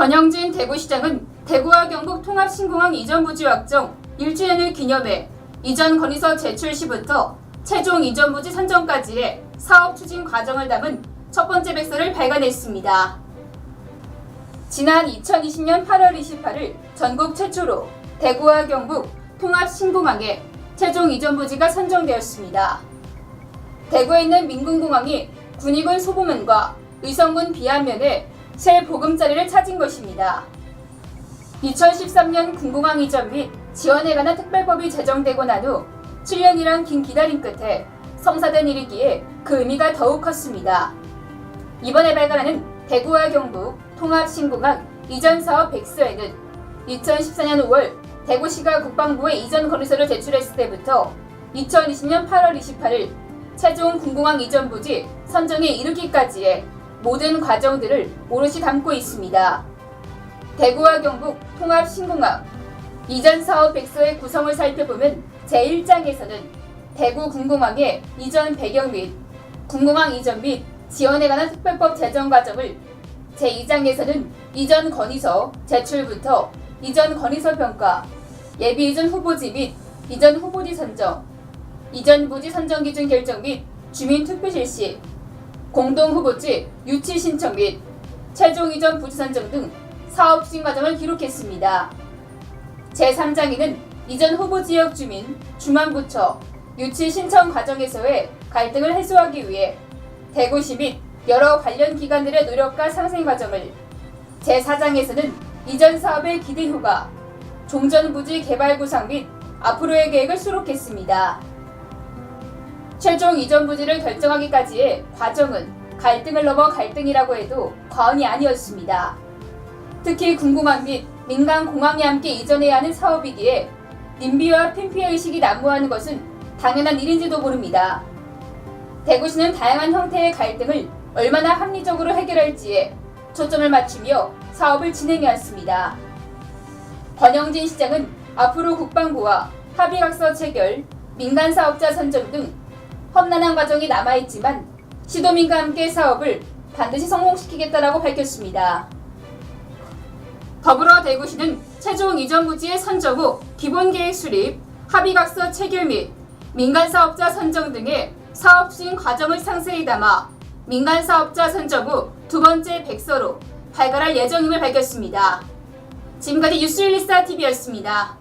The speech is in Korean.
권영진 대구시장은 대구와 경북 통합신공항 이전 부지 확정 1주년을 기념해 이전 건의서 제출 시부터 최종 이전 부지 선정까지의 사업 추진 과정을 담은 첫 번째 백서를 발간했습니다. 지난 2020년 8월 28일 전국 최초로 대구와 경북 통합신공항에 최종 이전 부지가 선정되었습니다. 대구에 있는 민군공항이 군의군 소보면과 의성군 비안면에 새 보금자리를 차진 것입니다. 2013년 군공항 이전 및 지원에 관한 특별법이 제정되고 난 후 7년이란 긴 기다림 끝에 성사된 일이기에 그 의미가 더욱 컸습니다. 이번에 발간하는 대구와 경북 통합신공항 이전 사업 백서에는 2014년 5월 대구시가 국방부에 이전 건의서를 제출했을 때부터 2020년 8월 28일 최종 군공항 이전 부지 선정에 이르기까지의 모든 과정들을 오롯이 담고 있습니다. 대구와 경북 통합 신공항 이전 사업 백서의 구성을 살펴보면 제1장에서는 대구 군공항의 이전 배경 및 군공항 이전 및 지원에 관한 특별법 제정 과정을 제2장에서는 이전 건의서 제출부터 이전 건의서 평가, 예비 이전 후보지 및 이전 후보지 선정, 이전 부지 선정 기준 결정 및 주민 투표 실시, 공동 후보지 유치 신청 및 최종 이전 부지 선정 등 사업 추진 과정을 기록했습니다. 제3장에는 이전 후보 지역 주민, 중앙부처, 유치 신청 과정에서의 갈등을 해소하기 위해 대구시 및 여러 관련 기관들의 노력과 상생 과정을 제4장에서는 이전 사업의 기대 효과, 종전 부지 개발 구상 및 앞으로의 계획을 수록했습니다. 최종 이전 부지를 결정하기까지의 과정은 갈등을 넘어 갈등이라고 해도 과언이 아니었습니다. 특히 군공항 및 민간 공항에 함께 이전해야 하는 사업이기에 님비와 핀피의 의식이 난무하는 것은 당연한 일인지도 모릅니다. 대구시는 다양한 형태의 갈등을 얼마나 합리적으로 해결할지에 초점을 맞추며 사업을 진행해왔습니다. 권영진 시장은 앞으로 국방부와 합의각서 체결, 민간 사업자 선정 등 험난한 과정이 남아있지만 시도민과 함께 사업을 반드시 성공시키겠다라고 밝혔습니다. 더불어 대구시는 최종 이전 부지의 선정 후 기본 계획 수립, 합의각서 체결 및 민간 사업자 선정 등의 사업 추진 과정을 상세히 담아 민간 사업자 선정 후 두 번째 백서로 발간할 예정임을 밝혔습니다. 지금까지 뉴스 114TV였습니다.